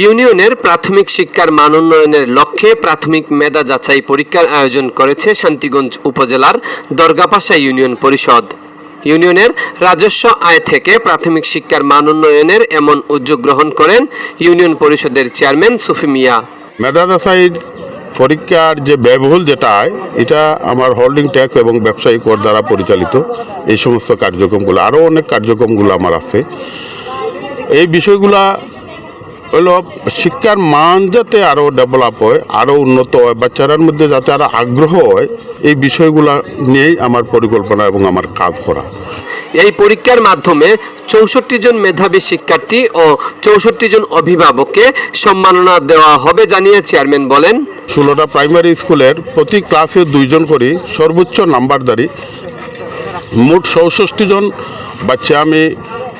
ইউনিয়নের প্রাথমিক শিক্ষার মান উন্নয়নের লক্ষ্যে প্রাথমিক মেধা যাচাই পরীক্ষার আয়োজন করেছে শান্তিগঞ্জ উপজেলার দরগাপাশা ইউনিয়ন পরিষদ। ইউনিয়নের রাজস্ব আয় থেকে প্রাথমিক শিক্ষার মান উন্নয়নের এমন উদ্যোগ গ্রহণ করেন ইউনিয়ন পরিষদের চেয়ারম্যান সুফি মিয়া। মেধাদাসাইড পরীক্ষার যে ব্যয়বহুল যেটা আয়, এটা আমার হোল্ডিং ট্যাক্স এবং ব্যবসায়ী কর দ্বারা পরিচালিত এই সমস্ত কার্যক্রমগুলো। আরও অনেক কার্যক্রমগুলো আমার আছে। এই বিষয়গুলা হলো শিক্ষার মান যাতে আরও ডেভেলপ হয় আরও উন্নত হয় বাচ্চারার মধ্যে যাতে আরও আগ্রহ হয় এই বিষয়গুলা নিয়েই আমার পরিকল্পনা এবং আমার কাজ করা। এই পরীক্ষার মাধ্যমে চৌষট্টি জন মেধাবী শিক্ষার্থী ও চৌষট্টি জন অভিভাবককে সম্মাননা দেওয়া হবে জানিয়ে চেয়ারম্যান বলেন। ষোলোটা প্রাইমারি স্কুলের প্রতি ক্লাসে দুইজন করে সর্বোচ্চ নাম্বারদারি মোট চৌষষ্টি জন বাচ্চা আমি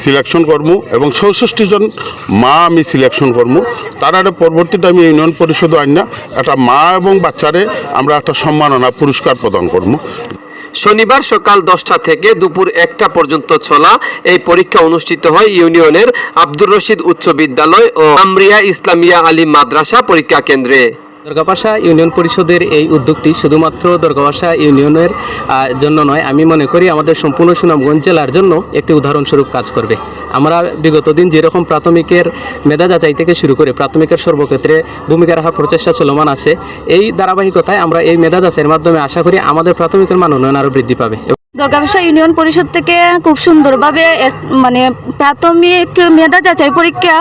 সিলেকশন করব এবং চৌষষ্টি জন মা আমি সিলেকশন করব তার আগে পরবর্তীতে আমি ইউনিয়ন পরিষদ আইন না, একটা মা এবং বাচ্চারে আমরা একটা সম্মাননা, পুরস্কার প্রদান করব শনিবার সকাল দশটা থেকে দুপুর একটা পর্যন্ত চলা এই পরীক্ষা অনুষ্ঠিত হয় ইউনিয়নের আব্দুর রশিদ উচ্চ বিদ্যালয় ও আমরিয়া ইসলামিয়া আলী মাদ্রাসা পরীক্ষা কেন্দ্রে। দর্গাপাশা ইউনিয়ন পরিষদের এই উদ্যোগটি শুধুমাত্র দর্গাপাশা ইউনিয়নের জন্য নয়, আমি মনে করি আমাদের সম্পূর্ণ সুনামগঞ্জ জেলার জন্য একটি উদাহরণস্বরূপ কাজ করবে। আমরা বিগত দিন যেরকম প্রাথমিকের মেধা যাচাই থেকে শুরু করে প্রাথমিকের সর্বক্ষেত্রে ভূমিকা রাখার প্রচেষ্টা চলমান আছে, এই ধারাবাহিকতায় আমরা এই মেধা যাচাইয়ের মাধ্যমে আশা করি আমাদের প্রাথমিকের মান উন্নয়ন আরও বৃদ্ধি পাবে। দুর্গাভাষা ইউনিয়ন পরিষদ থেকে খুব সুন্দরভাবে মানে প্রাথমিক মেধা যাচাই পরীক্ষা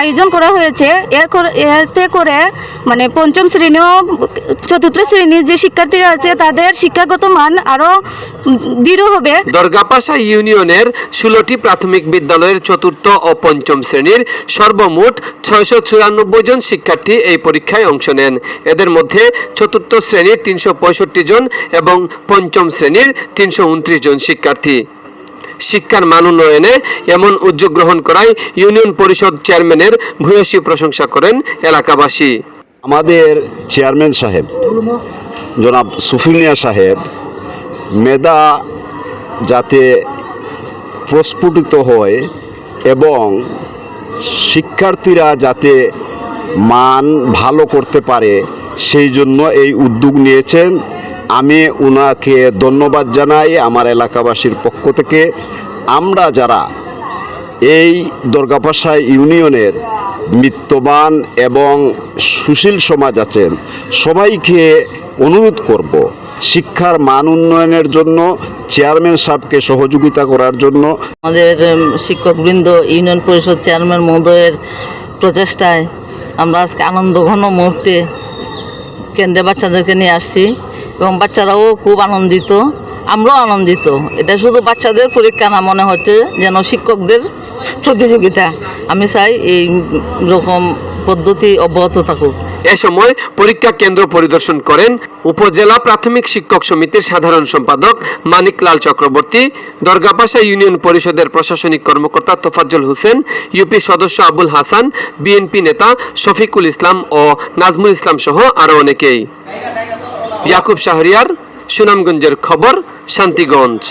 আয়োজন করা হয়েছে। এতে করে মানে পঞ্চম শ্রেণি ও চতুর্থ শ্রেণির যে শিক্ষার্থীরা আছে, তাদের শিক্ষাগত মান আরও দৃঢ় হবে। দরগাপাশা ইউনিয়নের ষোলোটি প্রাথমিক বিদ্যালয়ের চতুর্থ ও পঞ্চম শ্রেণির সর্বমোট ছয়শো চুরানব্বই জন শিক্ষার্থী এই পরীক্ষায় অংশ নেন। এদের মধ্যে চতুর্থ শ্রেণির তিনশো পঁয়ষট্টি জন এবং পঞ্চম শ্রেণির তিনশো উনত্রিশ জন শিক্ষার্থী। শিক্ষার মান উন্নয়নে এমন উদ্যোগ গ্রহণ করায় ইউনিয়ন পরিষদ চেয়ারম্যানের ভূয়সী প্রশংসা করেন এলাকাবাসী। আমাদের চেয়ারম্যান সাহেব, জনাব সুফিনিয়া সাহেব, মেধা যাতে প্রস্ফুটিত হয় এবং শিক্ষার্থীরা যাতে মান ভালো করতে পারে, সেই জন্য এই উদ্যোগ নিয়েছেন আমি উনাকে ধন্যবাদ জানাই আমার এলাকাবাসীর পক্ষ থেকে। আমরা যারা এই দুর্গাপাশা ইউনিয়নের মৃত্যবান এবং সুশীল সমাজ আছেন, সবাইকে অনুরোধ করব শিক্ষার মান উন্নয়নের জন্য, চেয়ারম্যান সাহেবকে সহযোগিতা করার জন্য। আমাদের শিক্ষকবৃন্দ, ইউনিয়ন পরিষদ চেয়ারম্যান মহোদয়ের প্রচেষ্টায় আমরা আজকে আনন্দ ঘন মুহূর্তে কেন্দ্রে বাচ্চাদেরকে নিয়ে আসছি। এবং বাচ্চারাও খুব আনন্দিত, আমরাও আনন্দিত। এটা শুধু বাচ্চাদের পরীক্ষা না, মনে হচ্ছে যেন শিক্ষকদের প্রতিযোগিতা। আমি চাই এই রকম পদ্ধতি অব্যাহত থাকুক। এ সময় পরীক্ষা কেন্দ্র পরিদর্শন করেন উপজেলা প্রাথমিক শিক্ষক সমিতির সাধারণ সম্পাদক মানিক লাল চক্রবর্তী দরগাপাশা ইউনিয়ন পরিষদের প্রশাসনিক কর্মকর্তা তোফাজ্জল হোসেন, ইউপি সদস্য আবুল হাসান, বিএনপি নেতা শফিকুল ইসলাম ও নাজমুল ইসলাম সহ আরও অনেকেই। ইয়াকুব শাহরিয়ার সুনামগঞ্জের খবর শান্তিগঞ্জ।